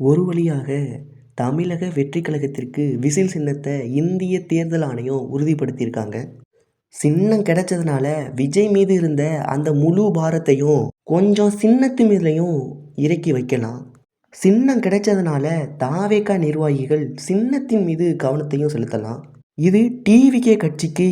ஒரு வழியாக தமிழக வெற்றி கழகத்திற்கு விசில் சின்னத்தை இந்திய தேர்தல் ஆணையம் உறுதிப்படுத்தியிருக்காங்க. சின்னம் கிடைச்சதுனால விஜய் மீது இருந்த அந்த முழு பாரத்தையும் கொஞ்சம் சின்னத்து மீதுலையும் இறக்கி வைக்கலாம். சின்னம் கிடைச்சதுனால தாவேக்கா நிர்வாகிகள் சின்னத்தின் மீது கவனத்தையும் செலுத்தலாம். இது டிவிகே கட்சிக்கு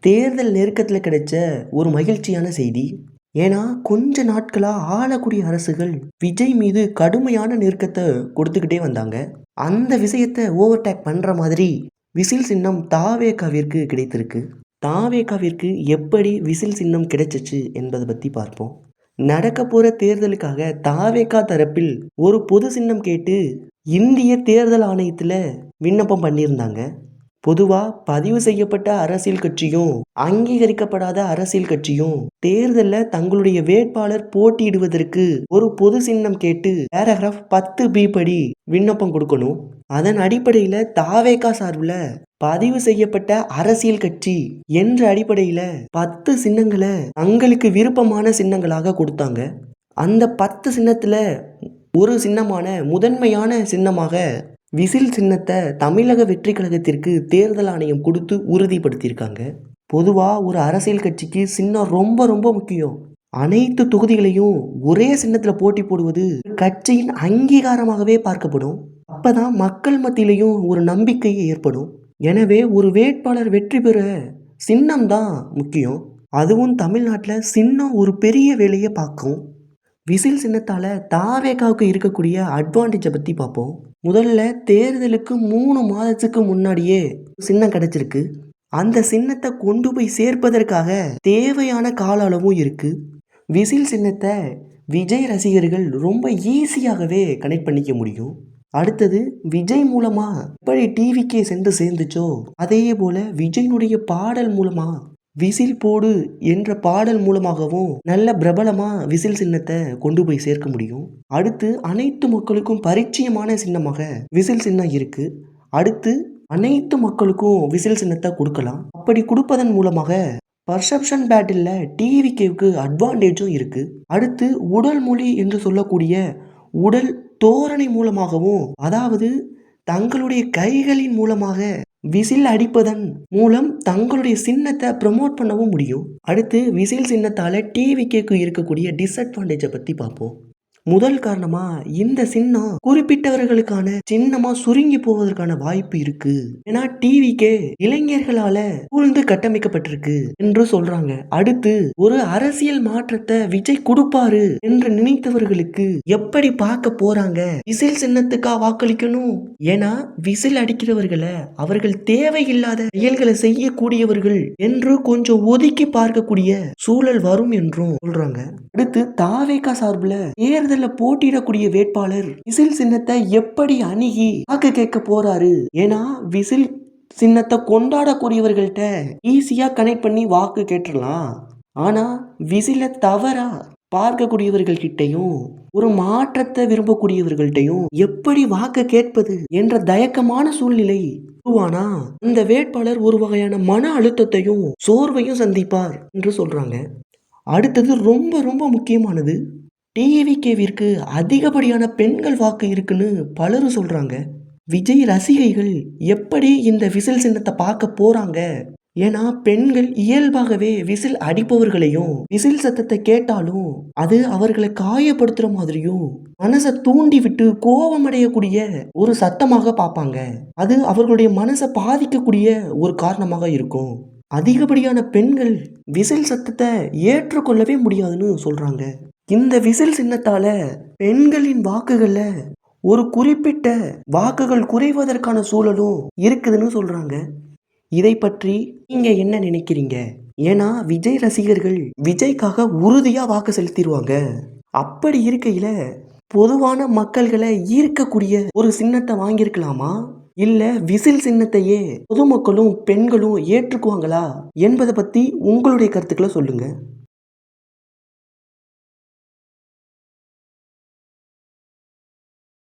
தேர்தல் நெருக்கத்தில் கிடைச்ச ஒரு மகிழ்ச்சியான செய்தி. ஏன்னா கொஞ்ச நாட்களாக ஆளக்கூடிய அரசுகள் விஜய் மீது கடுமையான நெருக்கத்தை கொடுத்துக்கிட்டே வந்தாங்க. அந்த விஷயத்தை ஓவர்டேக் பண்ணுற மாதிரி விசில் சின்னம் தாவேகாவிற்கு கிடைத்திருக்கு. தாவேகாவிற்கு எப்படி விசில் சின்னம் கிடைச்சிச்சு என்பதை பற்றி பார்ப்போம். நடக்க போகிற தேர்தலுக்காக தாவேகா தரப்பில் ஒரு பொது சின்னம் கேட்டு இந்திய தேர்தல் ஆணையத்தில் விண்ணப்பம் பண்ணியிருந்தாங்க. பொதுவாக பதிவு செய்யப்பட்ட அரசியல் கட்சியும் அங்கீகரிக்கப்படாத அரசியல் கட்சியும் தேர்தலில் தங்களுடைய வேட்பாளர் போட்டியிடுவதற்கு ஒரு பொது சின்னம் கேட்டு பேராகிராஃப் பத்து பி படி விண்ணப்பம் கொடுக்கணும். அதன் அடிப்படையில் தாவேகா சார்பில் பதிவு செய்யப்பட்ட அரசியல் கட்சி என்ற அடிப்படையில் பத்து சின்னங்களை தங்களுக்கு விருப்பமான சின்னங்களாக கொடுத்தாங்க. அந்த பத்து சின்னத்தில் ஒரு சின்னமான முதன்மையான சின்னமாக விசில் சின்னத்தை தமிழக வெற்றி கழகத்திற்கு தேர்தல் ஆணையம் கொடுத்து உறுதிப்படுத்தியிருக்காங்க. பொதுவாக ஒரு அரசியல் கட்சிக்கு சின்னம் ரொம்ப ரொம்ப முக்கியம். அனைத்து தொகுதிகளையும் ஒரே சின்னத்தில் போட்டி போடுவது கட்சியின் அங்கீகாரமாகவே பார்க்கப்படும். அப்போதான் மக்கள் மத்தியிலையும் ஒரு நம்பிக்கை ஏற்படும். எனவே ஒரு வேட்பாளர் வெற்றி பெற சின்னம் தான் முக்கியம். அதுவும் தமிழ்நாட்டில் சின்னம் ஒரு பெரிய வேலையை பார்க்கும். விசில் சின்னத்தால் தாவேகாவுக்கு இருக்கக்கூடிய அட்வான்டேஜை பற்றி பார்ப்போம். முதல்ல தேர்தலுக்கு மூணு மாதத்துக்கு முன்னாடியே சின்னம் கிடச்சிருக்கு. அந்த சின்னத்தை கொண்டு போய் சேர்ப்பதற்காக தேவையான கால அளவும் இருக்குது விசில் சின்னத்தை விஜய் ரசிகர்கள் ரொம்ப ஈஸியாகவே கனெக்ட் பண்ணிக்க முடியும். அடுத்தது விஜய் மூலமா எப்படி டிவிக்கே சென்று சேர்ந்துச்சோ அதே போல விஜயனுடைய பாடல் மூலமா விசில் போடு என்ற பாடல் மூலமாகவும் நல்ல பிரபலமாக விசில் சின்னத்தை கொண்டு போய் சேர்க்க முடியும். அடுத்து அனைத்து மக்களுக்கும் பரிச்சயமான சின்னமாக விசில் சின்னம் இருக்கு. அடுத்து அனைத்து மக்களுக்கும் விசில் சின்னத்தை கொடுக்கலாம். அப்படி கொடுப்பதன் மூலமாக பர்செப்ஷன் பேட்டில் டிவிகேவுக்கு அட்வான்டேஜும் இருக்குது அடுத்து உடல் மொழி என்று சொல்லக்கூடிய உடல் தோரணை மூலமாகவும் அதாவது தங்களுடைய கைகளின் மூலமாக விசில் அடிப்பதன் மூலம் தங்களுடைய சின்னத்தை ப்ரமோட் பண்ணவும் முடியும். அடுத்து விசில் சின்னத்தால் டிவிகேக்கு இருக்கக்கூடிய டிஸ்அட்வான்டேஜை பற்றி பார்ப்போம். முதல் காரணமா இந்த சின்னம் குறிப்பிட்டவர்களுக்கான சின்னமா சுருங்கி போவதற்கான வாய்ப்பு இருக்கு. ஏன்னா டிவிக்கே இளைஞர்களால சூழ்ந்து கட்டமைக்கப்பட்டிருக்கு என்று சொல்றாங்க. அடுத்து ஒரு அரசியல் மாற்றத்தை விஜய் கொடுப்பாரு என்று நினைத்தவர்களுக்கு எப்படி பார்க்க போறாங்க? விசில் சின்னத்துக்கா வாக்களிக்கணும்? ஏன்னா விசில் அடிக்கிறவர்களை அவர்கள் தேவையில்லாத செயல்களை செய்யக்கூடியவர்கள் என்று கொஞ்சம் ஒதுக்கி பார்க்கக்கூடிய சூழல் வரும் என்றும் சொல்றாங்க. அடுத்து தாவேகா சார்பில் தேர்தல் தேர்தலில் போட்டியிடக்கூடிய வேட்பாளர் விசில் சின்னத்தை எப்படி அணுகி வாக்கு கேட்க போறாரு? ஏன்னா விசில் சின்னத்தை கொண்டாடக்கூடியவர்கள்ட்ட ஈஸியா கனெக்ட் பண்ணி வாக்கு கேட்டுடலாம் ஆனா விசில தவறா பார்க்கக்கூடியவர்கள் கிட்டையும் ஒரு மாற்றத்தை விரும்பக்கூடியவர்கள்ட்டையும் எப்படி வாக்கு கேட்பது என்ற தயக்கமான சூழ்நிலை உருவானா? இந்த வேட்பாளர் ஒரு வகையான மன அழுத்தத்தையும் சோர்வையும் சந்திப்பார் என்று சொல்றாங்க. அடுத்தது ரொம்ப ரொம்ப முக்கியமானது டிவிகேவிற்கு அதிகப்படியான பெண்கள் வாக்கு இருக்குன்னு பலரும் சொல்கிறாங்க விஜய் ரசிகைகள் எப்படி இந்த விசில் சின்னத்தை பார்க்க போகிறாங்க ஏன்னா பெண்கள் இயல்பாகவே விசில் அடிப்பவர்களையும் விசில் சத்தத்தை கேட்டாலும் அது அவர்களை காயப்படுத்துற மாதிரியும் மனசை தூண்டி விட்டு கோபம் அடையக்கூடிய ஒரு சத்தமாக பார்ப்பாங்க. அது அவர்களுடைய மனசை பாதிக்கக்கூடிய ஒரு காரணமாக இருக்கும். அதிகப்படியான பெண்கள் விசில் சத்தத்தை ஏற்றுக்கொள்ளவே முடியாதுன்னு சொல்கிறாங்க இந்த விசில் சின்னத்தால பெண்களின் வாக்குகள்ல ஒரு குறிப்பிட்ட வாக்குகள் குறைவதற்கான சூழலும் இருக்குதுன்னு சொல்றாங்க. இதை பற்றி நீங்க என்ன நினைக்கிறீங்க? ஏன்னா விஜய் ரசிகர்கள் விஜய்க்காக உறுதியா வாக்கு செலுத்திடுவாங்க அப்படி இருக்கையில பொதுவான மக்கள்களை ஈர்க்கக்கூடிய ஒரு சின்னத்தை வாங்கியிருக்கலாமா? இல்ல விசில் சின்னத்தையே பொதுமக்களும் பெண்களும் ஏற்றுக்குவாங்களா என்பதை பத்தி உங்களுடைய கருத்துக்களை சொல்லுங்க.